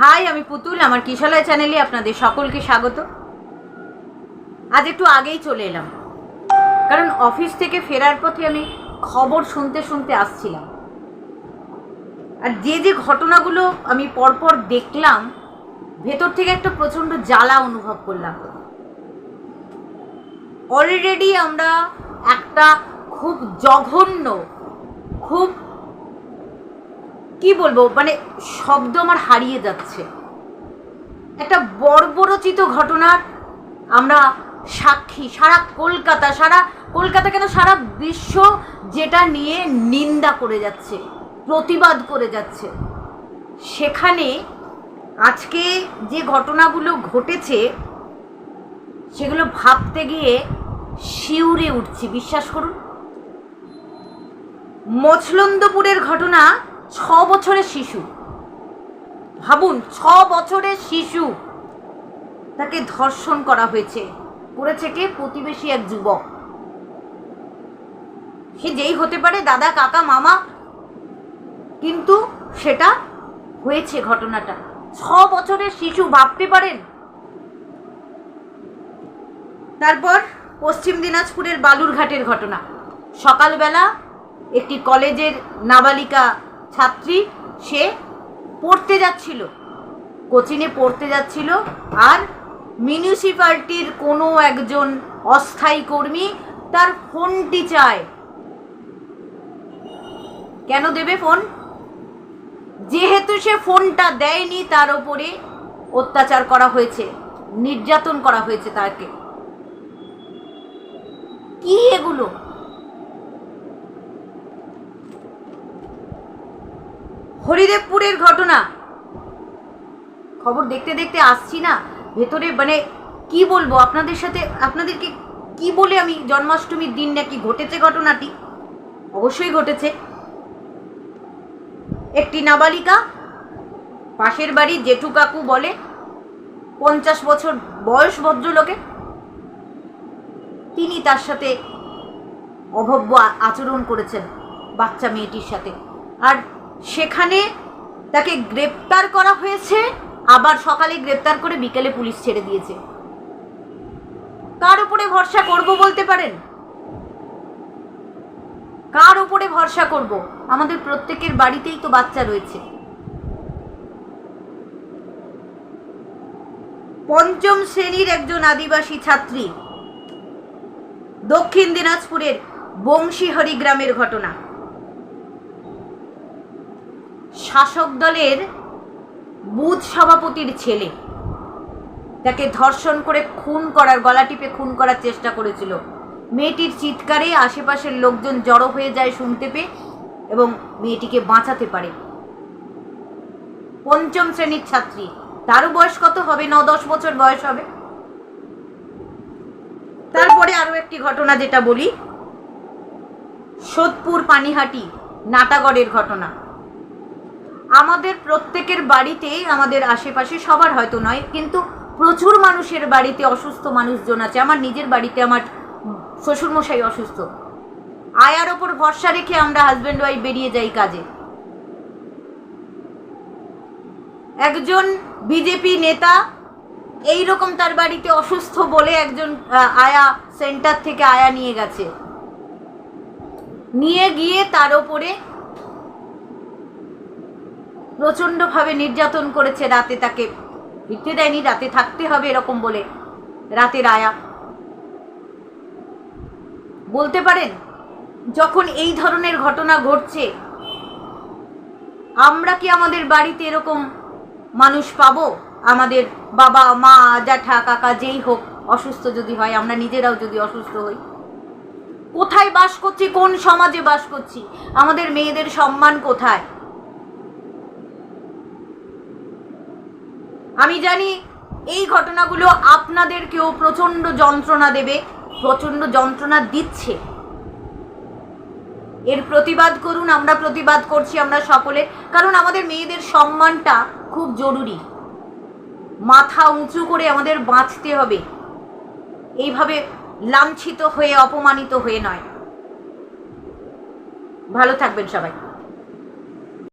High, আমি পুতুল, আমার কিশলয় চ্যানেলে আপনাদের সকলকে স্বাগত। আজ একটু আগেই চলে এলাম। কারণ অফিস থেকে ফেরার পথে আমি খবর শুনতে শুনতে আসছিলাম। আর যে যে ঘটনাগুলো আমি পরপর দেখলাম, ভেতর থেকে একটা প্রচণ্ড জ্বালা অনুভব করলাম। অলরেডি আমরা একটা খুব জঘন্য, খুব কি বলব? মানে শব্দ আমার হারিয়ে যাচ্ছে। একটা বর্বরচিত ঘটনার আমরা সাক্ষী। সারা কলকাতা সারা কলকাতা কেন সারা বিশ্ব যেটা নিয়ে নিন্দা করে যাচ্ছে, প্রতিবাদ করে যাচ্ছে। সেখানে আজকে যে ঘটনাগুলো ঘটেছে, সেগুলো ভাবতে গিয়ে শিউরে উঠছি। বিশ্বাস করুন। মছলন্দপুরের ঘটনা ছ বছরের শিশু। ভাবুন, ছ বছরের শিশু। তাকে ধর্ষণ করা হয়েছে। করেছে কে? প্রতিবেশী এক যুবক। সে যেই হতে পারে, দাদা, কাকা, মামা। কিন্তু সেটা হয়েছে ঘটনাটা। ছ বছরের শিশু, ভাবতে পারেন? তারপর পশ্চিম দিনাজপুরের বালুরঘাটের ঘটনা। সকালবেলা একটি কলেজের নাবালিকা ছাত্রী, সে পড়তে যাচ্ছিল। কোচিনে পড়তে যাচ্ছিল আর মিউনিসিপ্যালিটির কোনো একজন অস্থায়ী কর্মী তার ফোনটি চায়। কেন দেবে ফোন যেহেতু সে ফোনটা দেয়নি, তার ওপরে অত্যাচার করা হয়েছে, নির্যাতন করা হয়েছে তাকে। কি এগুলো? হরিদেবপুরের ঘটনা। খবর দেখতে দেখতে আসছি না। ভেতরে মানে কি বলব, আপনাদের সাথে, আপনাদেরকে কি বলে আমি জন্মাষ্টমীর দিন নাকি ঘটেছে ঘটনাটি? অবশ্যই ঘটেছে। একটি নাবালিকা পাশের বাড়ি জেঠু কাকু বলে, পঞ্চাশ বছর বয়স ভদ্রলোকে। তিনি তার সাথে অভব্য আচরণ করেছেন বাচ্চা মেয়েটির সাথে। আর সেখানে তাকে গ্রেপ্তার করা হয়েছে, আবার সকালে গ্রেপ্তার করে বিকেলে পুলিশ ছেড়ে দিয়েছে। কার উপরে ভরসা করব বলতে পারেন? কার উপরে ভরসা করব? আমাদের প্রত্যেকের বাড়িতেই তো বাচ্চা রয়েছে। পঞ্চম শ্রেণির একজন আদিবাসী ছাত্রী, দক্ষিণ দিনাজপুরের বংশীহরি গ্রামের ঘটনা। শাসক দলের বুথ সভাপতির ছেলে। তাকে ধর্ষণ করে খুন করার, গলা টিপে খুন করার চেষ্টা করেছিল। মেয়েটির চিৎকারে আশেপাশের লোকজন জড়ো হয়ে যায় শুনতে পেয়ে এবং মেয়েটিকে বাঁচাতে পারে। পঞ্চম শ্রেণির ছাত্রী। তারও বয়স কত হবে? ন, দশ বছর বয়স হবে। তারপরে আরও একটি ঘটনা যেটা বলি। সোদপুর পানিহাটি নাটাগড়ের ঘটনা। আমাদের প্রত্যেকের বাড়িতেই, আমাদের আশেপাশে সবার হয়তো নয়, কিন্তু প্রচুর মানুষের বাড়িতে অসুস্থ মানুষজন আছে। আমার নিজের বাড়িতে আমার শ্বশুরমশাই অসুস্থ। আয়ার ওপর ভরসা রেখে আমরা হাজব্যান্ড ওয়াইফ বেরিয়ে যাই কাজে। একজন বিজেপি নেতা এই রকম তার বাড়িতে অসুস্থ বলে একজন আয়া সেন্টার থেকে আয়া নিয়ে গেছে। নিয়ে গিয়ে তার ওপরে প্রচণ্ডভাবে নির্যাতন করেছে রাতে তাকে। ফিরতে দেয়নি, রাতে থাকতে হবে এরকম বলে। রাতের আয়া বলতে পারেন, যখন এই ধরনের ঘটনা ঘটছে, আমরা কি আমাদের বাড়িতে এরকম মানুষ পাবো? আমাদের বাবা, মা, জ্যাঠা, কাকা যেই হোক, অসুস্থ যদি হয়, আমরা নিজেরাও যদি অসুস্থ হই। কোথায় বাস করছি? কোন সমাজে বাস করছি? আমাদের মেয়েদের সম্মান কোথায়? আমি জানি এই ঘটনাগুলো আপনাদেরকেও প্রচণ্ড যন্ত্রণা দেবে, প্রচণ্ড যন্ত্রণা দিচ্ছে। এর প্রতিবাদ করুন, আমরা প্রতিবাদ করছি আমরা সকলে, কারণ আমাদের মেয়েদের সম্মানটা খুব জরুরি। মাথা উঁচু করে আমাদের বাঁচতে হবে। এইভাবে লাঞ্ছিত হয়ে, অপমানিত হয়ে নয়। ভালো থাকবেন সবাই।